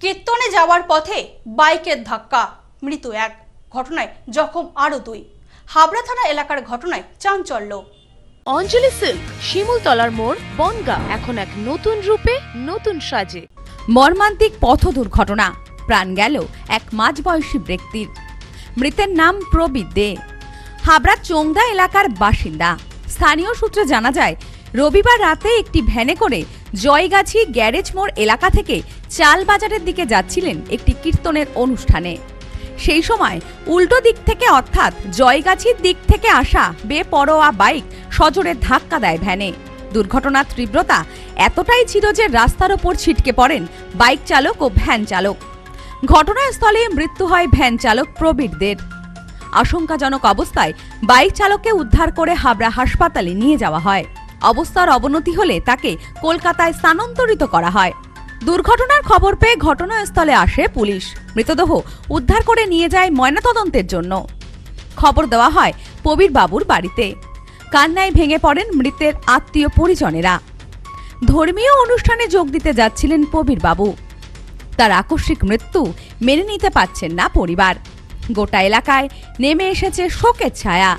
কীর্তনে যাওয়ার পথে বাইকের ধাক্কা, মৃত্যু এক। ঘটনায় জখম আরও দুই। হাবড়া থানা এলাকার ঘটনায় চাঞ্চল্য। অঞ্জলি সিল্ক, শিমুলতলার মোড়, বনগা। এখন এক নতুন রূপে, নতুন সাজে। মর্মান্তিক পথ দুর্ঘটনা। প্রাণ গেল এক মাঝবয়সী ব্যক্তির। মৃতের নাম প্রবীর দে। হাবড়ার চোংদা এলাকার বাসিন্দা। স্থানীয় সূত্রে জানা যায়, রবিবার রাতে একটি ভ্যানে করে জয়গাছি গ্যারেজ মোড় এলাকা থেকে চাল বাজারের দিকে যাচ্ছিলেন একটি কীর্তনের অনুষ্ঠানে। সেই সময় উল্টো দিক থেকে অর্থাৎ জয়গাছির দিক থেকে আসা বেপরোয়া বাইক সজোরে ধাক্কা দেয় ভ্যানে। দুর্ঘটনার তীব্রতা এতটাই ছিল যে রাস্তার ওপর ছিটকে পড়েন বাইক চালক ও ভ্যান চালক। ঘটনাস্থলে মৃত্যু হয় ভ্যান চালক প্রবীরদের আশঙ্কাজনক অবস্থায় বাইক চালককে উদ্ধার করে হাবড়া হাসপাতালে নিয়ে যাওয়া হয়। অবস্থার অবনতি হলে তাকে কলকাতায় স্থানান্তরিত করা হয়। দুর্ঘটনার খবর পেয়ে ঘটনাস্থলে আসে পুলিশ। মৃতদেহ উদ্ধার করে নিয়ে যায় ময়নাতদন্তের জন্য। খবর দেওয়া হয় প্রবীর বাবুর বাড়িতে। কান্নায় ভেঙে পড়েন মৃতের আত্মীয় পরিজনেরা। ধর্মীয় অনুষ্ঠানে যোগ দিতে যাচ্ছিলেন প্রবীর বাবু। তার আকস্মিক মৃত্যু মেনে নিতে পারছেন না পরিবার। গোটা এলাকায় নেমে এসেছে শোকের ছায়া।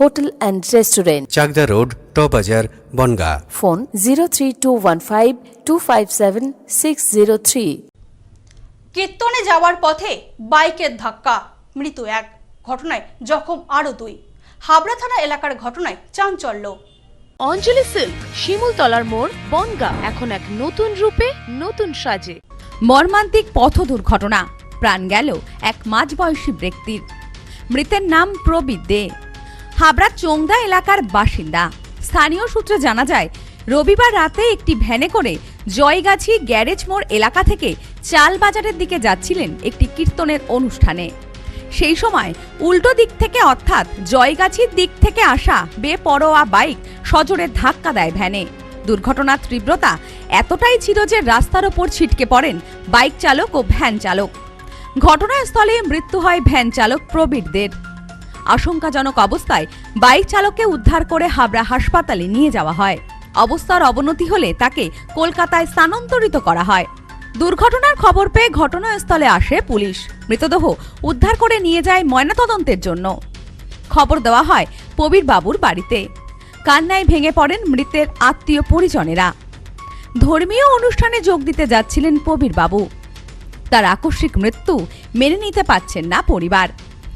hotel and restaurant. Chakdah road টবাজার Bongaon. Phone zero three two one five two five seven six zero three. কীর্তনে যাওয়ার পথে বাইকের ধাক্কা মৃত্যু এক। ঘটনায় জখম আরও দুই। হাবড়া থানা এলাকার ঘটনায় চাঞ্চল্য। অঞ্জলি সিল্ক শিমুলতলার মোড় বনগা। এখন এক নতুন রূপে নতুন সাজে। মর্মান্তিক পথ দুর্ঘটনা। প্রাণ গেল এক মাঝবয়সী ব্যক্তির। মৃতের নাম প্রবীর দে। হাবড়ার চোংদা এলাকার বাসিন্দা। স্থানীয় সূত্রে জানা যায়, রবিবার রাতে একটি ভ্যানে করে জয়গাছি গ্যারেজ মোড় এলাকা থেকে চাল বাজারের দিকে যাচ্ছিলেন একটি কীর্তনের অনুষ্ঠানে। সেই সময় উল্টো দিক থেকে অর্থাৎ জয়গাছির দিক থেকে আসা বেপরোয়া বাইক সজোরে ধাক্কা দেয় ভ্যানে। দুর্ঘটনার তীব্রতা এতটাই ছিল যে রাস্তার ওপর ছিটকে পড়েন বাইক চালক ও ভ্যান চালক। ঘটনাস্থলে মৃত্যু হয় ভ্যান চালক প্রবীরদের। আশঙ্কাজনক অবস্থায় বাইক চালককে উদ্ধার করে হাবড়া হাসপাতালে নিয়ে যাওয়া হয়। অবস্থার অবনতি হলে তাকে কলকাতায় স্থানান্তরিত করা হয়। দুর্ঘটনার খবর পেয়ে ঘটনাস্থলে আসে পুলিশ। মৃতদেহ উদ্ধার করে নিয়ে যায় ময়নাতদন্তের জন্য। খবর দেওয়া হয় প্রবীর বাবুর বাড়িতে। কান্নায় ভেঙে পড়েন মৃতের আত্মীয় পরিজনেরা। ধর্মীয় অনুষ্ঠানে যোগ দিতে যাচ্ছিলেন প্রবীর বাবু। তার আকস্মিক মৃত্যু মেনে নিতে পারছেন না পরিবার।